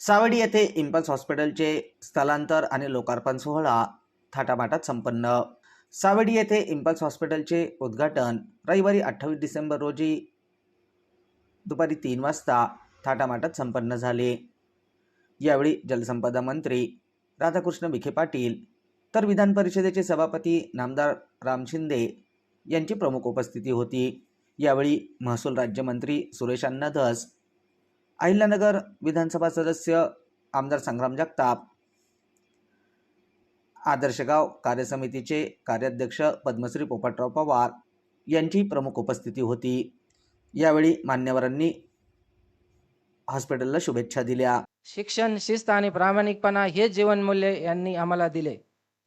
सावडी येथे इम्पल्स हॉस्पिटलचे स्थलांतर आणि लोकार्पण सोहळा थाटामाटात संपन्न. सावडी येथे इम्पल्स हॉस्पिटलचे उद्घाटन रविवारी अठ्ठावीस डिसेंबर रोजी दुपारी तीन वाजता थाटामाटात संपन्न झाले. यावेळी जलसंपदा मंत्री राधाकृष्ण विखे पाटील तर विधान परिषदेचे सभापती नामदार राम शिंदे यांची प्रमुख उपस्थिती होती. यावेळी महसूल राज्यमंत्री सुरेश अण्णा धस अहिल्यानगर विधानसभा सदस्य आमदार संग्राम जगताप आदर्शगाव कार्यसमितीचे कार्याध्यक्ष पद्मश्री पोपटराव पवार यांची प्रमुख उपस्थिती होती. यावेळी मान्यवरांनी हॉस्पिटलला शुभेच्छा दिल्या. शिक्षण शिस्त आणि प्रामाणिकपणा हे जीवनमूल्य यांनी आम्हाला दिले.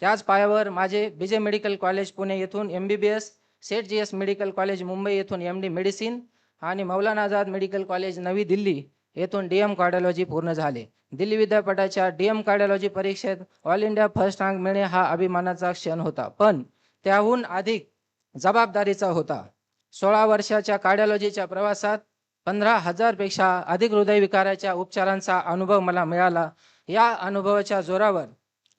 त्याच पायावर माझे बीजे मेडिकल कॉलेज पुणे येथून M B B S Seth G S medical college Mumbai येथून एम डी मेडिसिन आणि मौलाना आझाद मेडिकल कॉलेज नवी दिल्ली येथून डी एम कार्डिओलॉजी पूर्ण झाले. दिल्ली विद्यापीठाच्या डी एम कार्डिओलॉजी परीक्षेत ऑल इंडिया फर्स्ट रँक मिळणे हा अभिमानाचा क्षण होता. पण त्याहून अधिक जबाबदारीचा होता. सोळा वर्षाच्या कार्डिओलॉजीच्या प्रवासात पंधरा हजारपेक्षा अधिक हृदयविकाराच्या उपचारांचा अनुभव मला मिळाला. या अनुभवाच्या जोरावर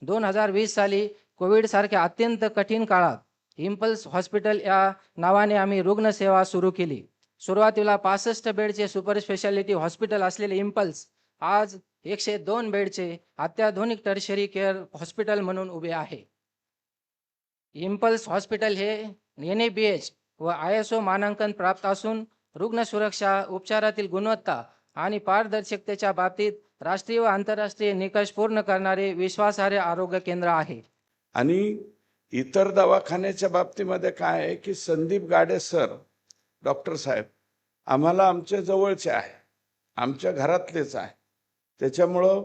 दोन हजार वीस साली कोविडसारख्या अत्यंत कठीण काळात इम्पल्स हॉस्पिटल या नावाने आम्ही रुग्णसेवा सुरू केली. सुरुवातीला पासष्ट बेडचे सुपर स्पेशालिटी हॉस्पिटल असलेले इम्पल्स आज एकशे दोन बेडचे अत्याधुनिक टर्शरी केअर हॉस्पिटल म्हणून उभे आहे. इम्पल्स हॉस्पिटल हे एन ए बी एच व आय एस ओ मानांकन प्राप्त असून रुग्ण सुरक्षा उपचारातील गुणवत्ता आणि पारदर्शकतेच्या बाबतीत राष्ट्रीय व आंतरराष्ट्रीय निकष पूर्ण करणारे विश्वासार्ह आरोग्य केंद्र आहे. आणि इतर दवाखान्याच्या बाबतीमध्ये काय आहे की संदीप गाडे सर डॉक्टर साहेब आम्हाला आमच्या जवळचे आहे आमच्या घरातलेच आहे. त्याच्यामुळं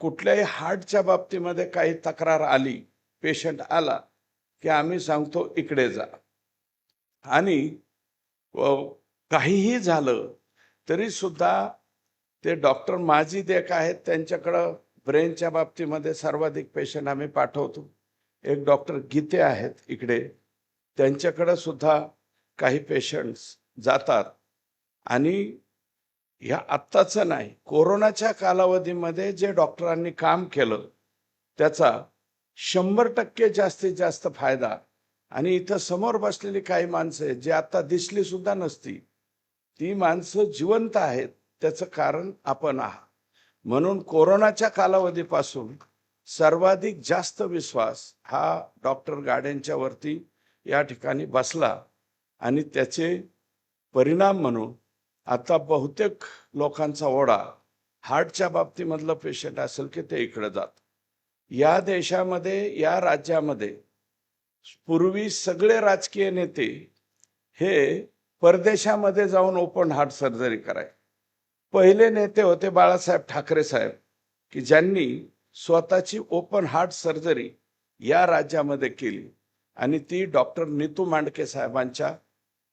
कुठल्याही हार्टच्या बाबतीमध्ये काही तक्रार आली पेशंट आला की आम्ही सांगतो इकडे जा. आणि काहीही झालं तरी सुद्धा ते डॉक्टर माझी एक आहेत त्यांच्याकडं ब्रेनच्या बाबतीमध्ये सर्वाधिक पेशंट आम्ही पाठवतो. एक डॉक्टर गीते आहेत इकडे त्यांच्याकडं सुद्धा काही पेशंट्स जातात. आणि ह्या आत्ताचं नाही कोरोनाच्या कालावधीमध्ये जे डॉक्टरांनी काम केलं त्याचा शंभर टक्के जास्तीत जास्त फायदा. आणि इथं समोर बसलेली काही माणसं आहेत जे आता दिसली सुद्धा नसती ती माणसं जिवंत आहेत त्याचं कारण आपण आहात. म्हणून कोरोनाच्या कालावधीपासून सर्वाधिक जास्त विश्वास हा डॉक्टर गाड्यांच्या वरती या ठिकाणी बसला. आणि त्याचे परिणाम म्हणून आता बहुतेक लोकांचा ओढा हार्टच्या बाबतीमधलं पेशंट असेल की ते इकडं जात. या देशामध्ये या राज्यामध्ये पूर्वी सगळे राजकीय नेते हे परदेशामध्ये जाऊन ओपन हार्ट सर्जरी कराय. पहिले नेते होते बाळासाहेब ठाकरे साहेब की ज्यांनी स्वतःची ओपन हार्ट सर्जरी या राज्यामध्ये केली. आणि ती डॉक्टर नीतू मांडके साहेबांच्या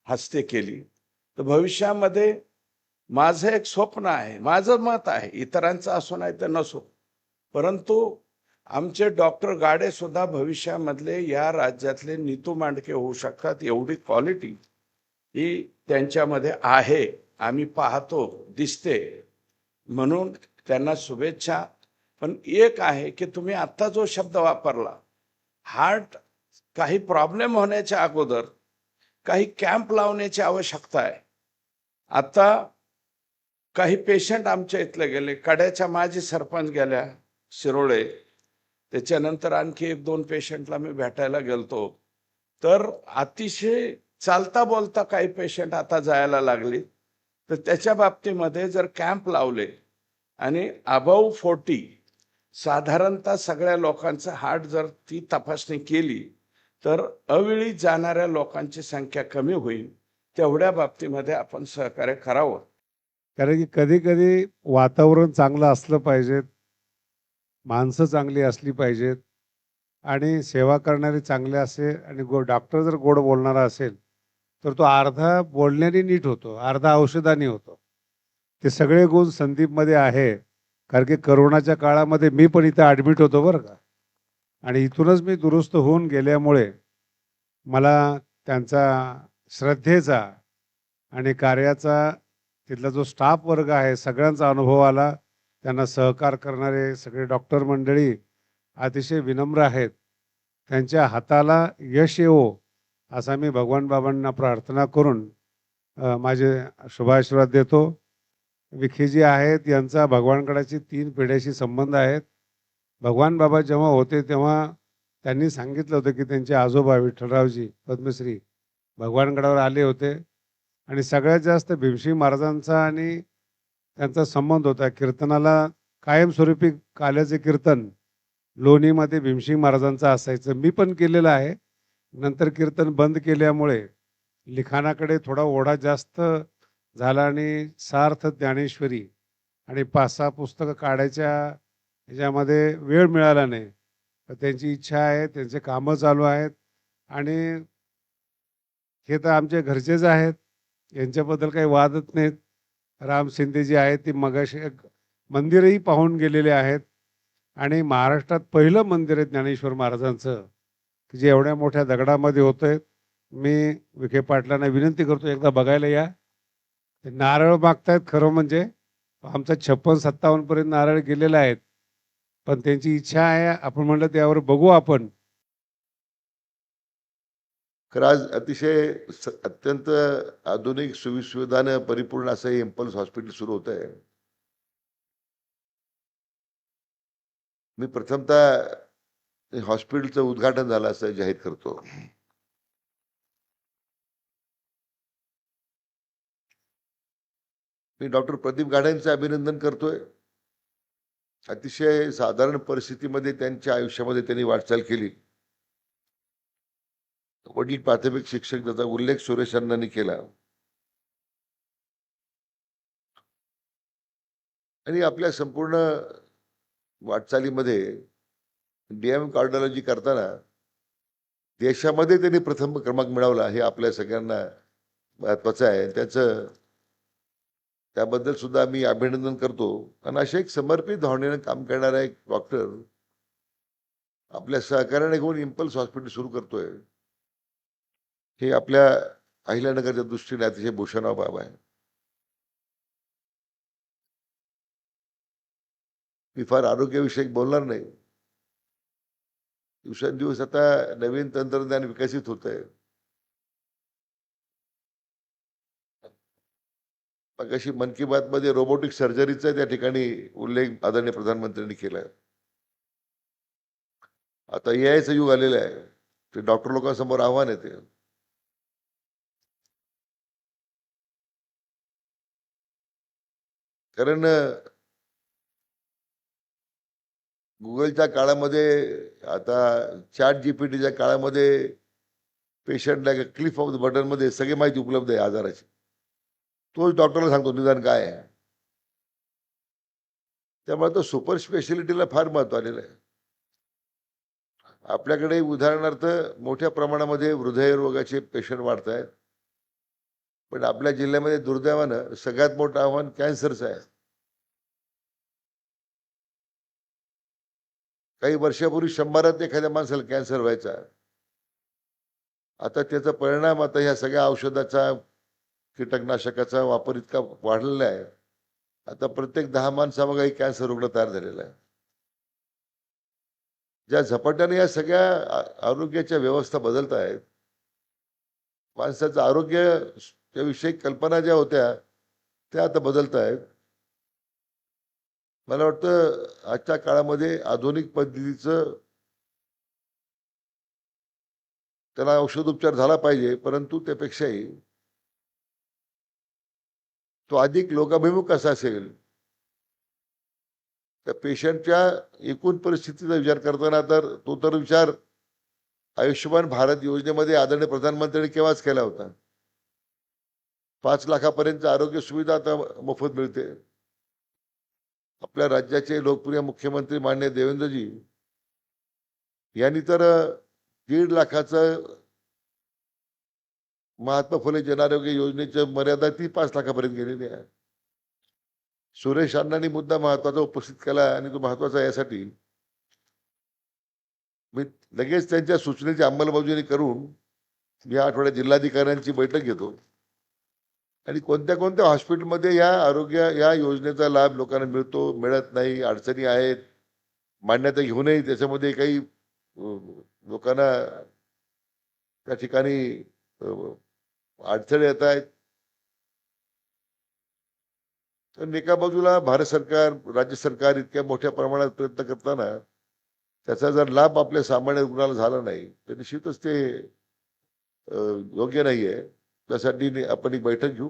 हस्ते केली. तर भविष्यामध्ये माझं एक स्वप्न आहे माझं मत आहे इतरांचं असो नाही तर नसो. परंतु आमचे डॉक्टर गाडे सुद्धा भविष्यामधले या राज्यातले नीतू मांडके होऊ शकतात एवढी क्वालिटी ही त्यांच्यामध्ये आहे आम्ही पाहतो दिसते. म्हणून त्यांना शुभेच्छा. पण एक आहे की तुम्ही आत्ता जो शब्द वापरला हार्ट काही प्रॉब्लेम होण्याच्या अगोदर काही कॅम्प लावण्याची आवश्यकता आहे. आता काही पेशंट आमच्या इथले गेले. कड्याच्या माजी सरपंच गेल्या शिरोळे. त्याच्यानंतर आणखी एक दोन पेशंटला मी भेटायला गेलतो. तर अतिशय चालता बोलता काही पेशंट आता जायला लागले. तर त्याच्या बाबतीमध्ये जर कॅम्प लावले आणि अबव फोर्टी साधारणतः सगळ्या लोकांचं हार्ट जर ती तपासणी केली तर अवेळी जाणाऱ्या लोकांची संख्या कमी होईल तेवढ्या बाबतीमध्ये आपण सहकार्य करावं. कारण की कधी कधी वातावरण चांगलं असलं पाहिजे माणसं चांगली असली पाहिजेत आणि सेवा करणारे चांगले असेल आणि गो डॉक्टर जर गोड बोलणारा असेल तर तो अर्धा बोलण्याने नीट होतो अर्धा औषधाने होतो. ते सगळे गुण संदीपमध्ये आहे कारण की करोनाच्या काळामध्ये मी पण इथं ॲडमिट होतो बरं का. आणि इथूनच मी दुरुस्त होऊन गेल्यामुळे मला त्यांचा श्रद्धेचा आणि कार्याचा तिथला जो स्टाफ वर्ग आहे सगळ्यांचा अनुभव आला. त्यांना सहकार करणारे सगळे डॉक्टर मंडळी अतिशय विनम्र आहेत. त्यांच्या हाताला यश येवो असा मी भगवान बाबांना प्रार्थना करून माझे शुभाशीर्वाद देतो. विखेजी आहेत यांचा भगवानगडाची तीन पिढ्याशी संबंध आहेत. भगवान बाबा जेव्हा होते तेव्हा त्यांनी सांगितलं होतं की त्यांचे आजोबा विठ्ठलरावजी पद्मश्री भगवानगडावर आले होते आणि सगळ्यात जास्त भीमसिंग महाराजांचा आणि त्यांचा संबंध होता. कीर्तनाला कायमस्वरूपी काल्याचे कीर्तन लोणीमध्ये भीमसिंग महाराजांचं असायचं. मी पण केलेलं आहे. नंतर कीर्तन बंद केल्यामुळे लिखाणाकडे थोडा ओढा जास्त झाला आणि सार्थ ज्ञानेश्वरी आणि पाच सहा पुस्तकं काढायच्या याच्यामध्ये वेळ मिळाला नाही. त्यांची इच्छा आहे त्यांचे कामं चालू आहेत आणि हे तर आमचे घरचेच आहेत. यांच्याबद्दल काही वादच नाहीत. राम शिंदे जी आहेत ती मगाशी एक मंदिरही पाहून गेलेले आहेत. आणि महाराष्ट्रात पहिलं मंदिर आहे ज्ञानेश्वर महाराजांचं की जे एवढ्या मोठ्या दगडामध्ये होतंय. मी विखे पाटलांना विनंती करतो एकदा बघायला या. ते नारळ मागतायत खरं म्हणजे. आमचा छप्पन सत्तावन्नपर्यंत नारळ गेलेला आहेत. पण त्यांची इच्छा आहे आपण म्हणलं त्यावर बघू आपण. खरं आज अतिशय स- अत्यंत आधुनिक सुविसुविधानं परिपूर्ण असं हे इम्पल्स हॉस्पिटल सुरू होत आहे मी प्रथमतः हॉस्पिटलचं उद्घाटन झालं असं जाहीर करतो. मी डॉक्टर प्रदीप गाड्यांचं अभिनंदन करतोय. अतिशय साधारण परिस्थितीमध्ये त्यांच्या आयुष्यामध्ये त्यांनी वाटचाल केली. वडील प्राथमिक शिक्षक त्याचा उल्लेख सुरेश अण्णांनी केला. आणि आपल्या संपूर्ण वाटचालीमध्ये डीएम कार्डॉलॉजी करताना देशामध्ये त्यांनी प्रथम क्रमांक मिळवला हे आपल्या सगळ्यांना महत्वाचं आहे. त्याचं त्याबद्दल सुद्धा मी अभिनंदन करतो. कारण अशा एक समर्पित भावनेनं काम करणारा एक डॉक्टर आपल्या सहकार्याने घेऊन इम्पल्स हॉस्पिटल सुरू करतोय. हे आपल्या अहिल्यानगरच्या दृष्टीने अतिशय भूषणाव बाब आहे. मी फार आरोग्यविषयक बोलणार नाही. दिवसेंदिवस आता नवीन तंत्रज्ञान विकसित होत आहे अशी मन की बात मध्ये रोबोटिक सर्जरीचा त्या ठिकाणी उल्लेख आदरणीय प्रधानमंत्र्यांनी केलाय. आता ए आयचं युग आलेलं आहे. ते डॉक्टर लोकांसमोर आव्हान येते कारण गुगलच्या काळामध्ये आता चॅट जीपीटीच्या काळामध्ये पेशंटला क्लिफ ऑफ द बटनमध्ये सगळी माहिती उपलब्ध आहे आजाराची तोच डॉक्टरला सांगतो निदान काय आहे? त्यामुळे तो सुपर स्पेशालिटीला फार महत्त्व आलेलं आहे. आपल्याकडे उदाहरणार्थ मोठ्या प्रमाणामध्ये हृदयरोगाचे पेशंट वाढत आहेत. पण आपल्या जिल्ह्यामध्ये दुर्दैवानं सगळ्यात मोठं आव्हान कॅन्सरचं आहे. काही वर्षापूर्वी शंभरात एखाद्या माणसाला कॅन्सर व्हायचा. आता त्याचा परिणाम आता ह्या सगळ्या औषधाचा कीटकनाशकाचा वापर इतका वाढलेला आहे. आता प्रत्येक दहा माणसामागे एक कॅन्सर रुग्ण तयार झालेला आहे. ज्या झपाट्याने या सगळ्या आरोग्याच्या व्यवस्था बदलत आहेत माणसाचं आरोग्य विषयी कल्पना ज्या होत्या त्या आता बदलत आहेत. मला वाटतं आजच्या काळामध्ये आधुनिक पद्धतीचं त्याला औषधोपचार झाला पाहिजे परंतु त्यापेक्षाही तो अधिक लोकाभिमुख कसा असेल? त्या पेशंटच्या एकूण परिस्थितीचा विचार करताना तर तो तर विचार आयुष्यमान भारत योजनेमध्ये आदरणीय प्रधानमंत्र्यांनी केव्हाच केला होता? पाच लाखापर्यंत आरोग्य सुविधा आता मोफत मिळते. आपल्या राज्याचे लोकप्रिय मुख्यमंत्री मान्य देवेंद्रजी यांनी तर दीड लाखाचं महात्मा फुले जनआरोग्य योजनेची मर्यादा ती पाच लाखापर्यंत गेलेली आहे. सुरेश अण्णांनी मुद्दा महत्त्वाचा उपस्थित केला आणि तो महत्त्वाचा यासाठी मी लगेच त्यांच्या सूचनेची अंमलबजावणी करून या आठवड्यात जिल्हाधिकाऱ्यांची बैठक घेतो. आणि कोणत्या कोणत्या हॉस्पिटलमध्ये या आरोग्य या योजनेचा लाभ लोकांना मिळतो मिळत नाही अडचणी आहेत मान्यता घेऊनही त्याच्यामध्ये काही लोकांना त्या ठिकाणी अडथळे येत आहेत. तर एका बाजूला भारत सरकार राज्य सरकार इतक्या मोठ्या प्रमाणात प्रयत्न करताना त्याचा जर लाभ आपल्या सामान्य रुग्णाला झाला नाही तर निश्चितच ते योग्य नाही आहे त्यासाठी आपण एक बैठक घेऊ.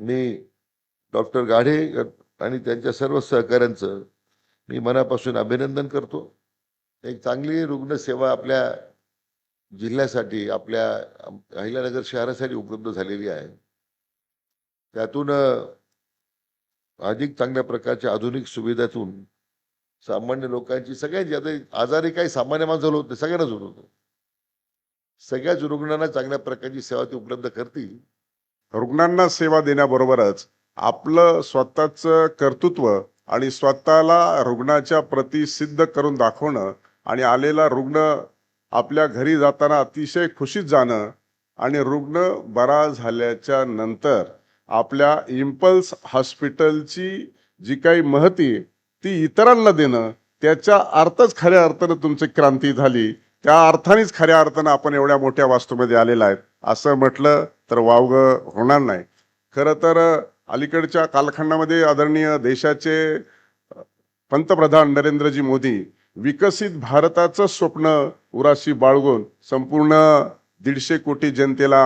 मी डॉक्टर गाढे आणि त्यांच्या सर्व सहकाऱ्यांचं मी मनापासून अभिनंदन करतो. एक चांगली रुग्णसेवा आपल्या जिल्ह्यासाठी आपल्या अहिल्यानगर शहरासाठी उपलब्ध झालेली आहे. त्यातून अधिक चांगल्या प्रकारच्या आधुनिक सुविधातून सामान्य लोकांची सगळ्यांची आता आजारी काही सामान्य माणसं होत नाही सगळ्यांनाच होत होतं. सगळ्याच रुग्णांना चांगल्या प्रकारची सेवा ती उपलब्ध करतील. रुग्णांना सेवा देण्याबरोबरच आपलं स्वतःचं कर्तृत्व आणि स्वतःला रुग्णाच्या प्रती सिद्ध करून दाखवणं आणि आलेला रुग्ण आपल्या घरी जाताना अतिशय खुशीत जाणं आणि रुग्ण बरा झाल्याच्यानंतर आपल्या इम्पल्स हॉस्पिटलची जी काही महती ती इतरांना देणं त्याच्या अर्थच खऱ्या अर्थानं तुमची क्रांती झाली. त्या अर्थानेच खऱ्या अर्थानं आपण एवढ्या मोठ्या वास्तूमध्ये आलेला आहेत असं म्हटलं तर वावगं होणार नाही. खरं तर अलीकडच्या कालखंडामध्ये आदरणीय देशाचे पंतप्रधान नरेंद्रजी मोदी विकसित भारताचं स्वप्न उराशी बाळगून संपूर्ण दीडशे कोटी जनतेला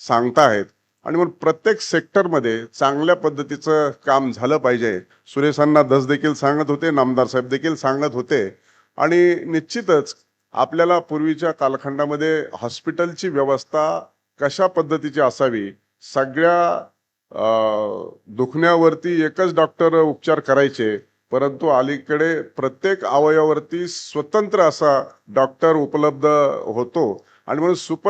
सांगताहेत. आणि म्हणून प्रत्येक सेक्टरमध्ये चांगल्या पद्धतीचं काम झालं पाहिजे. सुरेशांना दस देखील सांगत होते नामदार साहेब देखील सांगत होते. आणि निश्चितच आपल्याला पूर्वीच्या कालखंडामध्ये हॉस्पिटलची व्यवस्था कशा पद्धतीची असावी सगळ्या दुखण्यावरती एकच डॉक्टर उपचार करायचे परंतु अलीकडे प्रत्येक अवयवावरती स्वतंत्र असा डॉक्टर उपलब्ध होतो. आणि म्हणून सुपर